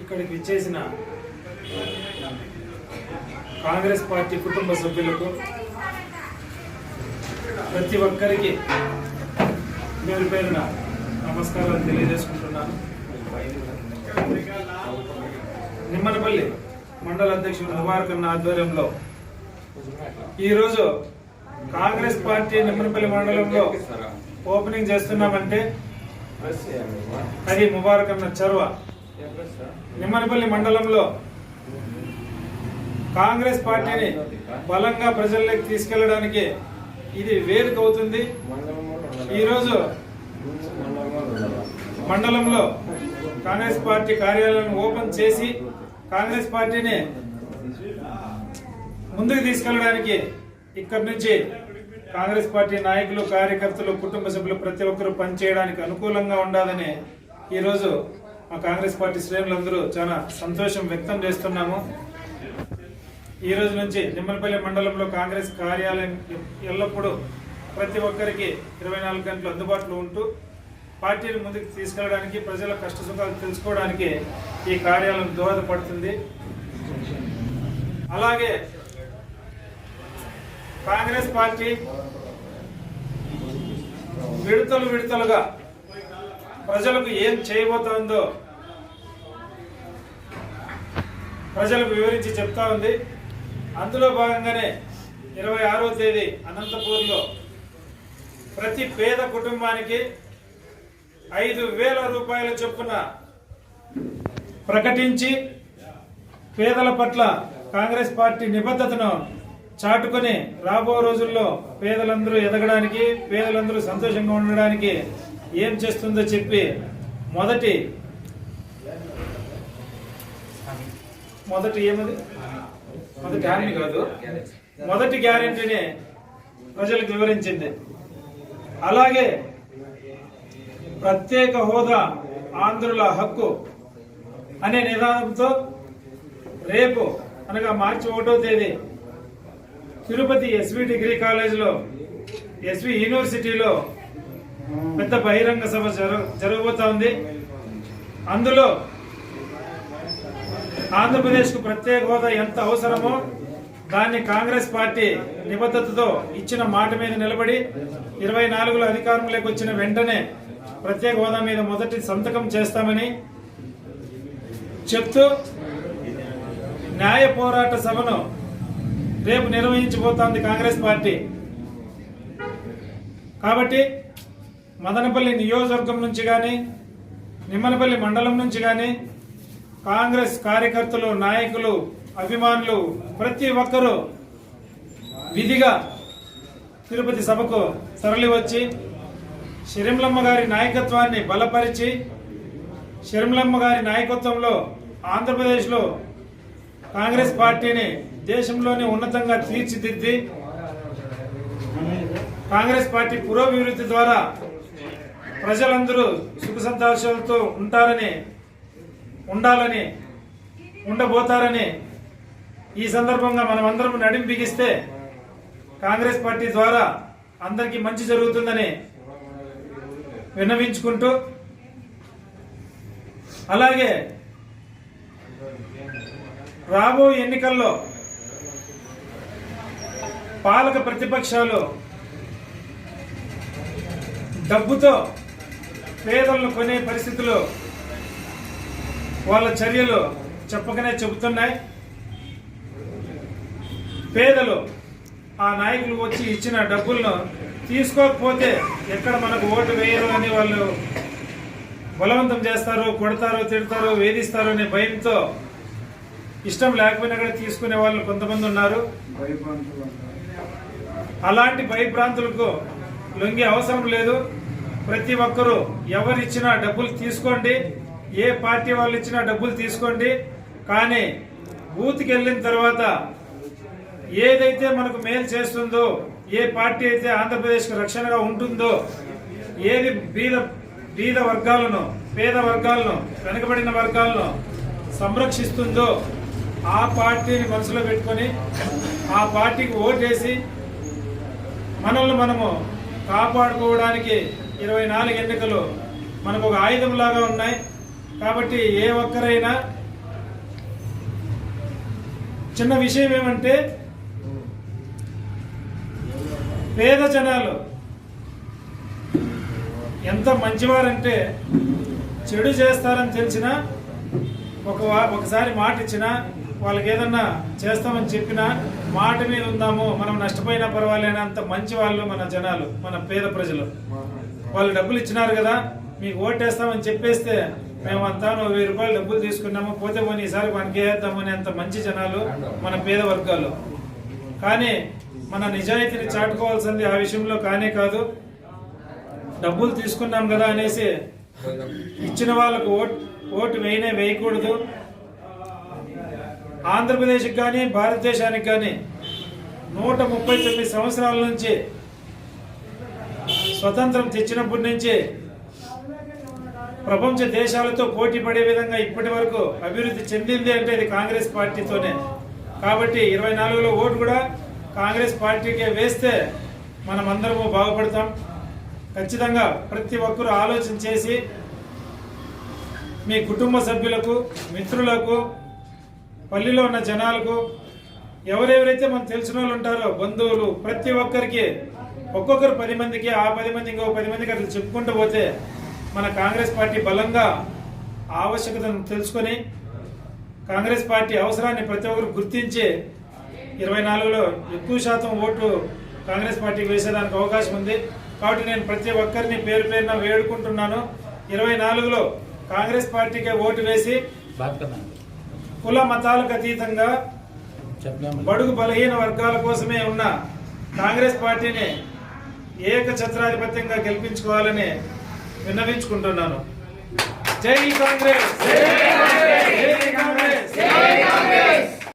ఇక్కడికి ఇచ్చేసిన కాంగ్రెస్ పార్టీ కుటుంబ సభ్యులకు ప్రతి ఒక్కరికి పేరు పేరున నమస్కారాలు తెలియజేసుకుంటున్నాను. నిమ్మనపల్లి మండల అధ్యక్షుడు ముబారకన్న ఆధ్వర్యంలో ఈరోజు కాంగ్రెస్ పార్టీ నిమ్మనపల్లి మండలంలో ఓపెనింగ్ చేస్తున్నామంటే అది ముబారక్ అన్న చొరవ నిమ్మనపల్లి మండలంలో కాంగ్రెస్ పార్టీని బలంగా ప్రజల్లోకి తీసుకెళ్ళడానికి ఇది వేదిక అవుతుంది. ఈరోజు మండలంలో కాంగ్రెస్ పార్టీ కార్యాలయం ఓపెన్ చేసి కాంగ్రెస్ పార్టీని ముందుకు తీసుకెళ్ళడానికి ఇక్కడి నుంచి కాంగ్రెస్ పార్టీ నాయకులు కార్యకర్తలు కుటుంబ సభ్యులు ప్రతి ఒక్కరూ పనిచేయడానికి అనుకూలంగా ఉండాలని ఈరోజు మా కాంగ్రెస్ పార్టీ శ్రేణులందరూ చాలా సంతోషం వ్యక్తం చేస్తున్నాము. ఈ రోజు నుంచి నిమ్మలపల్లి మండలంలో కాంగ్రెస్ కార్యాలయం ఎల్లప్పుడూ ప్రతి ఒక్కరికి ఇరవై నాలుగు గంటలు అందుబాటులో ఉంటూ పార్టీని ముందుకు తీసుకెళ్ళడానికి ప్రజల కష్ట సుఖాలు తెలుసుకోవడానికి ఈ కార్యాలయం దోహదపడుతుంది. అలాగే కాంగ్రెస్ పార్టీ విడతలు విడతలుగా ప్రజలకు ఏం చేయబోతోందో ప్రజలకు వివరించి చెప్తా ఉంది. అందులో భాగంగానే ఇరవై ఆరో తేదీ అనంతపూర్లో ప్రతి పేద కుటుంబానికి ఐదు వేల రూపాయల చొప్పున ప్రకటించి పేదల పట్ల కాంగ్రెస్ పార్టీ నిబద్ధతను చాటుకొని రాబో రోజుల్లో పేదలందరూ ఎదగడానికి పేదలందరూ సంతోషంగా ఉండడానికి ఏం చేస్తుందో చెప్పి మొదటి మొదటి ఏమది? మొదటి హామీ కాదు. మొదటి గ్యారంటీని ప్రజలకు వివరించింది. అలాగే ప్రత్యేక హోదా ఆంధ్రుల హక్కు అనే నిదానంతో రేపు అనగా మార్చి ఒకటో తేదీ తిరుపతి ఎస్వి డిగ్రీ కాలేజీలో ఎస్వి యూనివర్సిటీలో పెద్ద బహిరంగ సభ జరగబోతా ఉంది. అందులో ఆంధ్రప్రదేశ్కు ప్రత్యేక హోదా ఎంత అవసరమో దాన్ని కాంగ్రెస్ పార్టీ నిబద్ధతతో ఇచ్చిన మాట మీద నిలబడి ఇరవై నాలుగులో అధికారంలోకి వచ్చిన వెంటనే ప్రత్యేక హోదా మీద మొదటి సంతకం చేస్తామని చెప్తూ న్యాయ పోరాట సభను రేపు నిర్వహించబోతోంది కాంగ్రెస్ పార్టీ. కాబట్టి మదనపల్లి నియోజకవర్గం నుంచి కానీ నిమ్మనపల్లి మండలం నుంచి కానీ కాంగ్రెస్ కార్యకర్తలు నాయకులు అభిమానులు ప్రతి ఒక్కరూ విధిగా తిరుపతి సభకు తరలి వచ్చి గారి నాయకత్వాన్ని బలపరిచి షిరింలమ్మ గారి నాయకత్వంలో ఆంధ్రప్రదేశ్లో కాంగ్రెస్ పార్టీని దేశంలోనే ఉన్నతంగా తీర్చిదిద్ది కాంగ్రెస్ పార్టీ పురోభివృద్ధి ద్వారా ప్రజలందరూ సుఖ సంతోషాలతో ఉంటారని ఉండాలని ఉండబోతారని ఈ సందర్భంగా మనం అందరం నడిం బిగిస్తే కాంగ్రెస్ పార్టీ ద్వారా అందరికీ మంచి జరుగుతుందని విన్నవించుకుంటూ అలాగే రాబో ఎన్నికల్లో పాలక ప్రతిపక్షాలు డబ్బుతో పేదలను కొనే పరిస్థితులు వాళ్ళ చర్యలు చెప్పకనే చెబుతున్నాయి. పేదలు ఆ నాయకులు వచ్చి ఇచ్చిన డబ్బులను తీసుకోకపోతే ఎక్కడ మనకు ఓటు వేయరు అని వాళ్ళు బలవంతం చేస్తారు కొడతారు తిడతారు వేధిస్తారు అనే భయంతో ఇష్టం లేకపోయినా కూడా తీసుకునే వాళ్ళు కొంతమంది ఉన్నారు. అలాంటి భయభ్రాంతులకు లొంగే అవసరం లేదు. ప్రతి ఒక్కరూ ఎవరు ఇచ్చినా డబ్బులు తీసుకోండి ఏ పార్టీ వాళ్ళు ఇచ్చినా డబ్బులు తీసుకోండి. కానీ బూత్కి వెళ్ళిన తర్వాత ఏదైతే మనకు మేలు చేస్తుందో ఏ పార్టీ అయితే ఆంధ్రప్రదేశ్కి రక్షణగా ఉంటుందో ఏది బీద బీద వర్గాలను పేద వర్గాలను వెనుకబడిన వర్గాలను సంరక్షిస్తుందో ఆ పార్టీని మనసులో పెట్టుకొని ఆ పార్టీకి ఓటేసి మనల్ని మనము కాపాడుకోవడానికి ఇరవై నాలుగు ఎన్నికలు మనకు ఒక ఆయుధం లాగా ఉన్నాయి. కాబట్టి ఏ ఒక్కరైనా చిన్న విషయం ఏమంటే పేద జనాలు ఎంత మంచివారంటే చెడు చేస్తారని తెలిసినా ఒక ఒకసారి మాట ఇచ్చినా వాళ్ళకి ఏదన్నా చేస్తామని చెప్పినా మాట మీద ఉందాము మనం నష్టపోయినా పర్వాలేనా అంత మంచి వాళ్ళు మన జనాలు మన పేద ప్రజలు. వాళ్ళు డబ్బులు ఇచ్చినారు కదా మీకు ఓటేస్తామని చెప్పేస్తే మేమంతా వెయ్యి రూపాయలు డబ్బులు తీసుకున్నాము పోతే పోనీ ఈసారి మనకి వేద్దామని అంత మంచి జనాలు మన పేద వర్గాలు కానీ మన నిజాయితీని చాటుకోవాల్సింది ఆ విషయంలో కానే కాదు. డబ్బులు తీసుకున్నాం కదా అనేసి ఇచ్చిన వాళ్ళకు ఓట్ ఓటు వేయనే వేయకూడదు. ఆంధ్రప్రదేశ్కి కానీ భారతదేశానికి కానీ నూట ముప్పై తొమ్మిది సంవత్సరాల నుంచి స్వతంత్రం తెచ్చినప్పటి నుంచే ప్రపంచ దేశాలతో పోటీ పడే విధంగా ఇప్పటి వరకు అభివృద్ధి చెందింది అంటే ఇది కాంగ్రెస్ పార్టీతోనే. కాబట్టి ఇరవై నాలుగులో ఓటు కూడా కాంగ్రెస్ పార్టీకే వేస్తే మనం అందరము బాగుపడతాం. ఖచ్చితంగా ప్రతి ఒక్కరూ ఆలోచన చేసి మీ కుటుంబ సభ్యులకు మిత్రులకు పల్లిలో ఉన్న జనాలకు ఎవరెవరైతే మనకు తెలిసిన వాళ్ళు ఉంటారో బంధువులు ప్రతి ఒక్కరికి ఒక్కొక్కరు పది మందికి ఆ పది మంది ఇంకో పది మందికి అట్లా చెప్పుకుంటూ పోతే మన కాంగ్రెస్ పార్టీ బలంగా ఆవశ్యకతను తెలుసుకొని కాంగ్రెస్ పార్టీ అవసరాన్ని ప్రతి ఒక్కరు గుర్తించి ఇరవై నాలుగులో ఎక్కువ శాతం ఓటు కాంగ్రెస్ పార్టీకి వేసేదానికి అవకాశం ఉంది. కాబట్టి నేను ప్రతి ఒక్కరిని పేరు పేరున వేడుకుంటున్నాను. ఇరవై నాలుగులో కాంగ్రెస్ పార్టీకే ఓటు వేసి కుల మతాలకు అతీతంగా బడుగు బలహీన వర్గాల కోసమే ఉన్న కాంగ్రెస్ పార్టీని ఏక ఏకఛత్రాధిపత్యంగా గెలిపించుకోవాలని విన్నవించుకుంటున్నాను. జై కాంగ్రెస్! జై కాంగ్రెస్! జై కాంగ్రెస్!